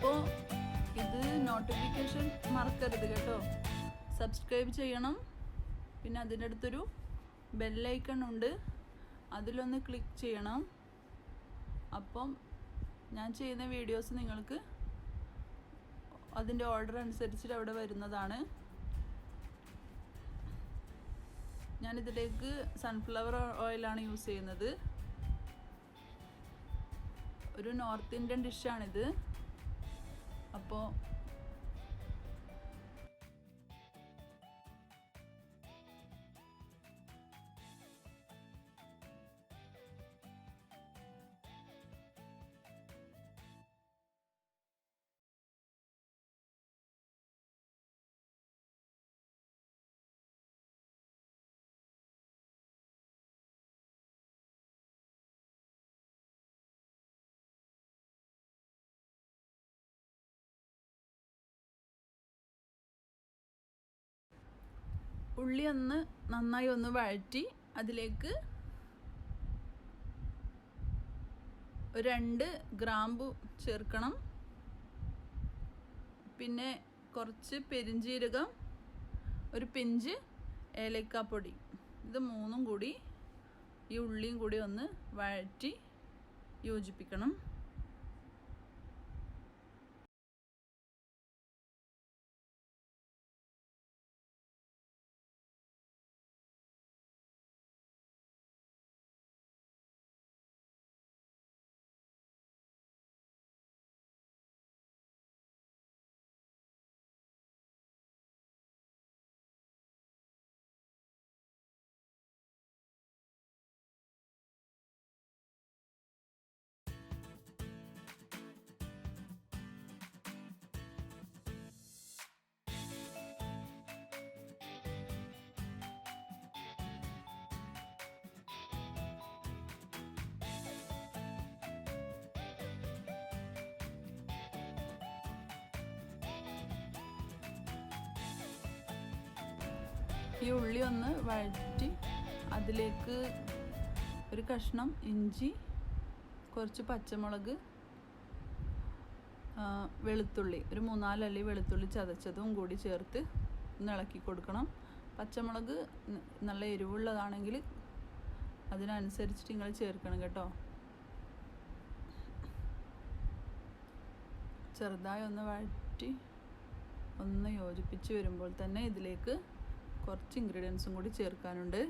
അപ്പോൾ ഇത് നോട്ടിഫിക്കേഷൻ മറക്കരുത് കേട്ടോ. സബ്സ്ക്രൈബ് ചെയ്യണം. പിന്നെ അതിന്റെ അടുത്തൊരു ബെല്ലൈക്കൺ ഉണ്ട്. അതിലൊന്ന് ക്ലിക്ക് ചെയ്യണം. അപ്പം ഞാൻ ചെയ്യുന്ന വീഡിയോസ് നിങ്ങൾക്ക് അതിന്റെ ഓർഡർ അനുസരിച്ചിട്ട് അവിടെ വരുന്നതാണ്. ഞാനിതിലേക്ക് സൺഫ്ലവർ ഓയിലാണ് യൂസ് ചെയ്യുന്നത്. ഒരു നോർത്ത് ഇന്ത്യൻ ഡിഷാണിത് അപ്പോൾ ഉള്ളി ഒന്ന് നന്നായി ഒന്ന് വഴറ്റി അതിലേക്ക് രണ്ട് ഗ്രാമ്പു ചേർക്കണം. പിന്നെ കുറച്ച് പെരിഞ്ചീരകം ഒരു പിഞ്ച് ഏലക്കാപ്പൊടി. ഇത് മൂന്നും കൂടി ഈ ഉള്ളിയും കൂടി ഒന്ന് വഴറ്റി യോജിപ്പിക്കണം. ഈ ഉള്ളി ഒന്ന് വഴറ്റി അതിലേക്ക് ഒരു കഷ്ണം ഇഞ്ചി കുറച്ച് പച്ചമുളക് വെളുത്തുള്ളി ഒരു മൂന്നാലല്ലി വെളുത്തുള്ളി ചതച്ചതും കൂടി ചേർത്ത് ഒന്ന് ഇളക്കി കൊടുക്കണം. പച്ചമുളക് നല്ല എരിവുള്ളതാണെങ്കിൽ അതിനനുസരിച്ചിട്ട് നിങ്ങൾ ചേർക്കണം കേട്ടോ. ചെറുതായി ഒന്ന് വഴറ്റി ഒന്ന് യോജിപ്പിച്ച് വരുമ്പോൾ തന്നെ ഇതിലേക്ക് കുറച്ച് ഇൻഗ്രീഡിയൻസും കൂടി ചേർക്കാനുണ്ട്.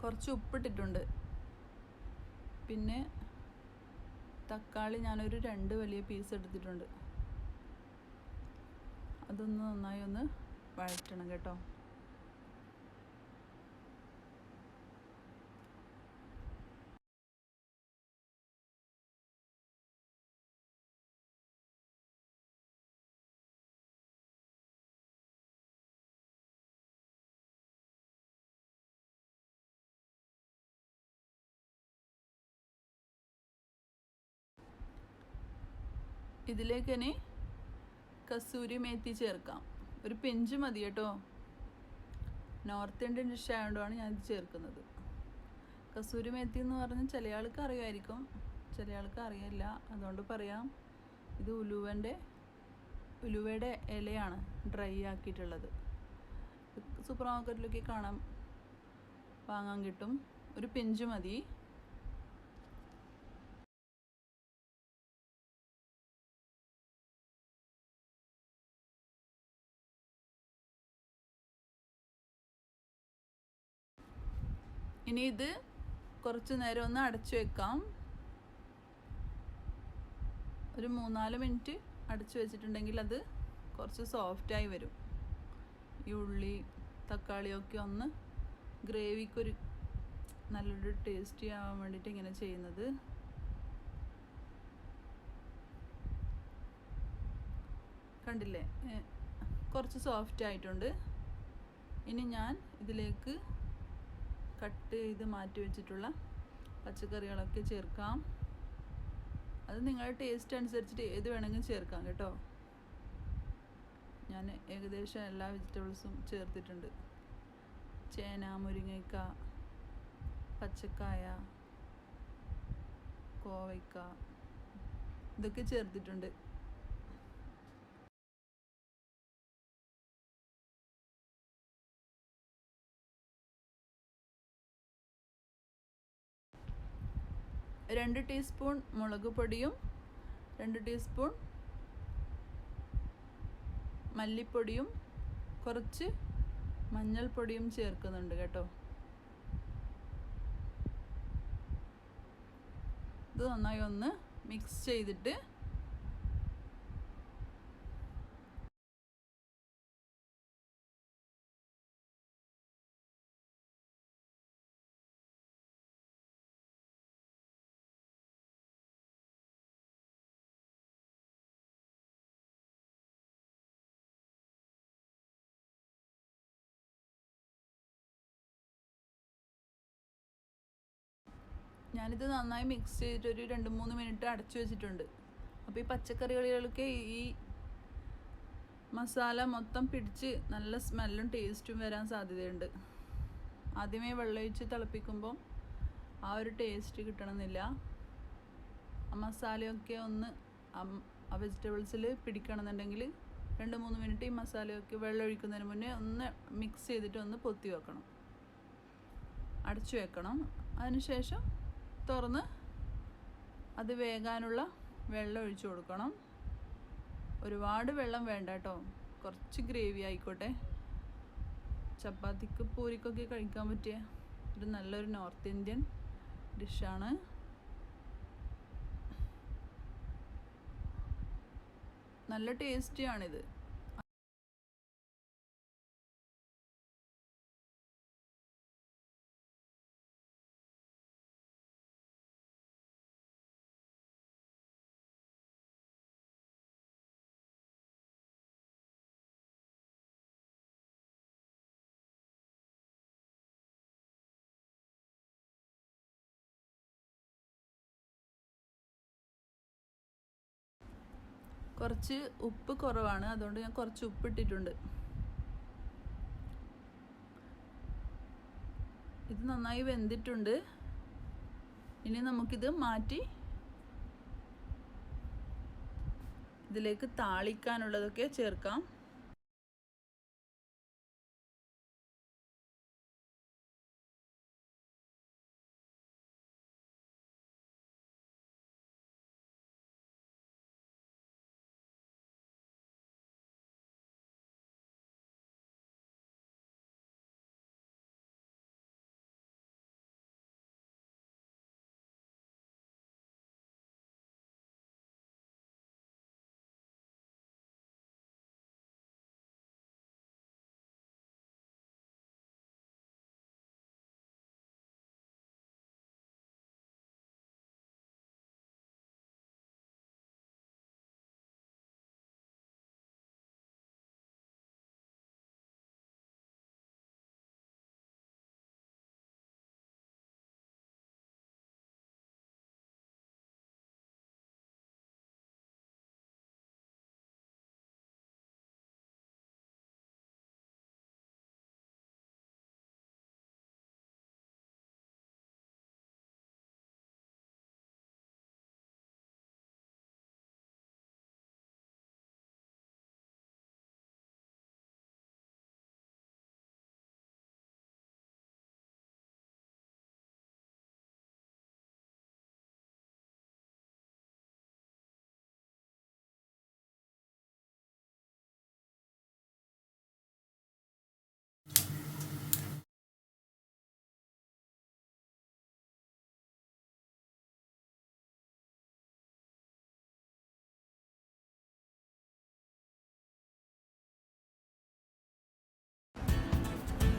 കുറച്ച് ഉപ്പിട്ടിട്ടുണ്ട്. പിന്നെ തക്കാളി ഞാനൊരു രണ്ട് വലിയ പീസ് എടുത്തിട്ടുണ്ട്. അതൊന്ന് നന്നായി ഒന്ന് വഴറ്റണം കേട്ടോ. ഇതിലേക്ക് ഇനി കസൂരി മേത്തി ചേർക്കാം. ഒരു പിഞ്ച് മതി കേട്ടോ. നോർത്ത് ഇന്ത്യൻ ഡിഷ് ആയതുകൊണ്ടാണ് ഞാൻ ഇത് ചേർക്കുന്നത്. കസൂരി മേത്തി എന്ന് പറഞ്ഞാൽ ചില ആൾക്ക് അറിയായിരിക്കും. ചില ആൾക്ക് അറിയില്ല. അതുകൊണ്ട് പറയാം ഇത് ഉലുവന്റെ ഉലുവയുടെ ഇലയാണ് ഡ്രൈ ആക്കിയിട്ടുള്ളത്. സൂപ്പർ മാർക്കറ്റിലൊക്കെ കാണാം. വാങ്ങാൻ കിട്ടും. ഒരു പിഞ്ച് മതി. ഇനി ഇത് കുറച്ച് നേരം ഒന്ന് അടച്ചു വെക്കാം. ഒരു മൂന്നാൽ മിനിറ്റ് അടച്ചു വെച്ചിട്ടുണ്ടെങ്കിൽ അത് കുറച്ച് സോഫ്റ്റായി വരും. ഈ ഉള്ളി തക്കാളിയൊക്കെ ഒന്ന് ഗ്രേവിക്കൊരു നല്ലൊരു ടേസ്റ്റി ആവാൻ വേണ്ടിയിട്ട് ഇങ്ങനെ ചെയ്യുന്നത്. കണ്ടില്ലേ? കുറച്ച് സോഫ്റ്റ് ആയിട്ടുണ്ട്. ഇനി ഞാൻ ഇതിലേക്ക് കട്ട് ചെയ്ത് മാറ്റി വെച്ചിട്ടുള്ള പച്ചക്കറികളൊക്കെ ചേർക്കാം. അത് നിങ്ങളുടെ ടേസ്റ്റ് അനുസരിച്ചിട്ട് ഏത് വേണമെങ്കിലും ചേർക്കാം കേട്ടോ. ഞാൻ ഏകദേശം എല്ലാ വെജിറ്റബിൾസും ചേർത്തിട്ടുണ്ട്. ചേന മുരിങ്ങയ്ക്ക പച്ചക്കായ കോവയ്ക്ക ഇതൊക്കെ ചേർത്തിട്ടുണ്ട്. രണ്ട് ടീസ്പൂൺ മുളക് പൊടിയും രണ്ട് ടീസ്പൂൺ മല്ലിപ്പൊടിയും കുറച്ച് മഞ്ഞൾപ്പൊടിയും ചേർക്കുന്നുണ്ട് കേട്ടോ. ഇത് നന്നായി ഒന്ന് മിക്സ് ചെയ്തിട്ട് ഞാനിത് നന്നായി മിക്സ് ചെയ്തിട്ട് ഒരു രണ്ട് മൂന്ന് മിനിറ്റ് അടച്ചു വെച്ചിട്ടുണ്ട്. അപ്പോൾ ഈ പച്ചക്കറികളിലൊക്കെ ഈ മസാല മൊത്തം പിടിച്ച് നല്ല സ്മെല്ലും ടേസ്റ്റും വരാൻ സാധ്യതയുണ്ട്. ആദ്യമേ വെള്ളമൊഴിച്ച് തിളപ്പിക്കുമ്പം ആ ഒരു ടേസ്റ്റ് കിട്ടണമെന്നില്ല. ആ മസാലയൊക്കെ ഒന്ന് ആ- വെജിറ്റബിൾസിൽ പിടിക്കണമെന്നുണ്ടെങ്കിൽ രണ്ട് മൂന്ന് മിനിറ്റ് ഈ മസാലയൊക്കെ വെള്ളം ഒഴിക്കുന്നതിന് മുന്നേ ഒന്ന് മിക്സ് ചെയ്തിട്ട് ഒന്ന് പൊത്തി വെക്കണം. അടച്ചു വെക്കണം. അതിനുശേഷം തുറന്ന് അത് വേകാനുള്ള വെള്ളം ഒഴിച്ചു കൊടുക്കണം. ഒരുപാട് വെള്ളം വേണ്ട കേട്ടോ. കുറച്ച് ഗ്രേവി ആയിക്കോട്ടെ. ചപ്പാത്തിക്ക് പൂരിക്കൊക്കെ കഴിക്കാൻ പറ്റിയ ഒരു നല്ലൊരു നോർത്ത് ഇന്ത്യൻ ഡിഷാണ്. നല്ല ടേസ്റ്റിയാണിത്. കുറച്ച് ഉപ്പ് കുറവാണ്. അതുകൊണ്ട് ഞാൻ കുറച്ച് ഉപ്പ് ഇട്ടിട്ടുണ്ട് ഇത് നന്നായി വെന്തിട്ടുണ്ട്. ഇനി നമുക്കിത് മാറ്റി ഇതിലേക്ക് താളിക്കാനുള്ളതൊക്കെ ചേർക്കാം.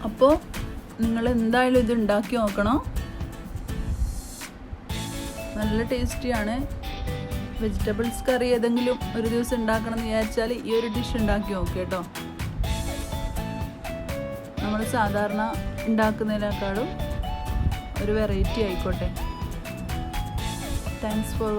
അപ്പോൾ നിങ്ങൾ എന്തായാലും ഇത് ഉണ്ടാക്കി നോക്കണം. നല്ല ടേസ്റ്റിയാണ്. വെജിറ്റബിൾസ് കറി ഏതെങ്കിലും ഒരു ദിവസം ഉണ്ടാക്കണം എന്ന് വിചാരിച്ചാൽ ഈ ഒരു ഡിഷ് ഉണ്ടാക്കി നോക്കുക കേട്ടോ. നമ്മൾ സാധാരണ ഉണ്ടാക്കുന്നതിനേക്കാളും ഒരു വെറൈറ്റി ആയിക്കോട്ടെ. Thanks for